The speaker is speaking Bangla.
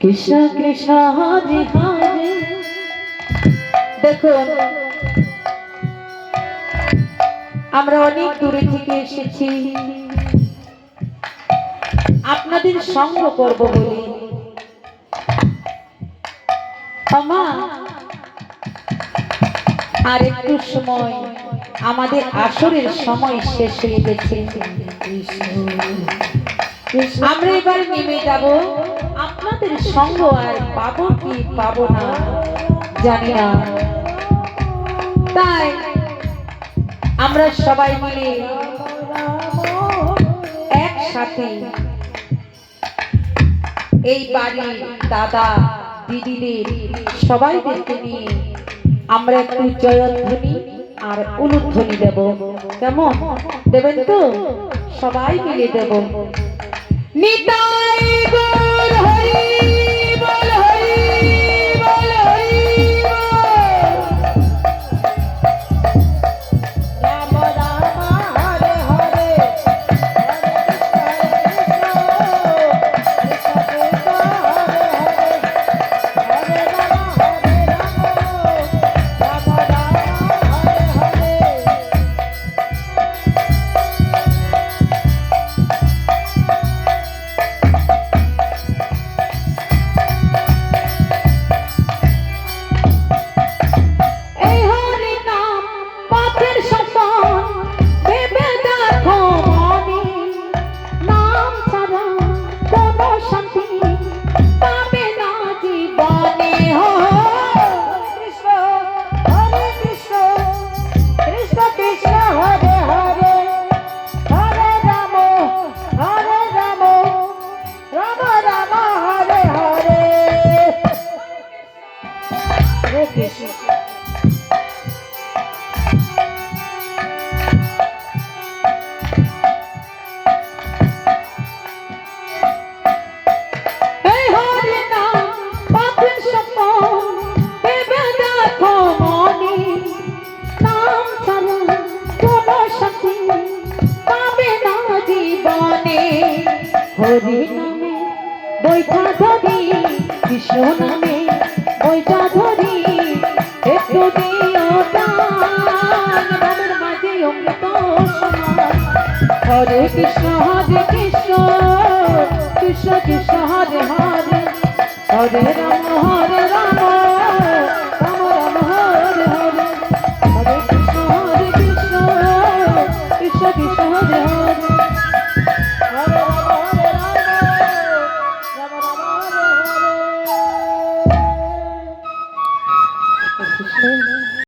কৃষ্ণ কৃষ্ণ হরে হরে। দেখুন, আমরা অনেক দূরে থেকে এসেছি। আপনাদের সঙ্গ করব বলে। আমা আর একটু সময়। আমাদের আসরের সময় শেষ হয়ে গেছে। আমরা এবার নেমে যাব। আপনাদের সঙ্গ আর পাবো কি পাবো না। জানি না। তাই আমরা সবাই মিলে একসাথে এই বাড়ির দাদা, দিদিদের সবাইদেরকে নিয়ে আমরা একটু জয়ধ্বনি আর উলুধ্বনি দেব। কেমন? দেবেন তো? সবাই মিলে দেব। নিতাই গৌর জীবনে। হরি নামে বৈঠা ধরি কৃষ্ণ নামে বৈঠা ধরি, একটু দিও দান মাঝে অমৃত হরে কৃষ্ণ হরে কৃষ্ণ কৃষ্ণ কৃষ্ণ, হরে হরে। হরে রাম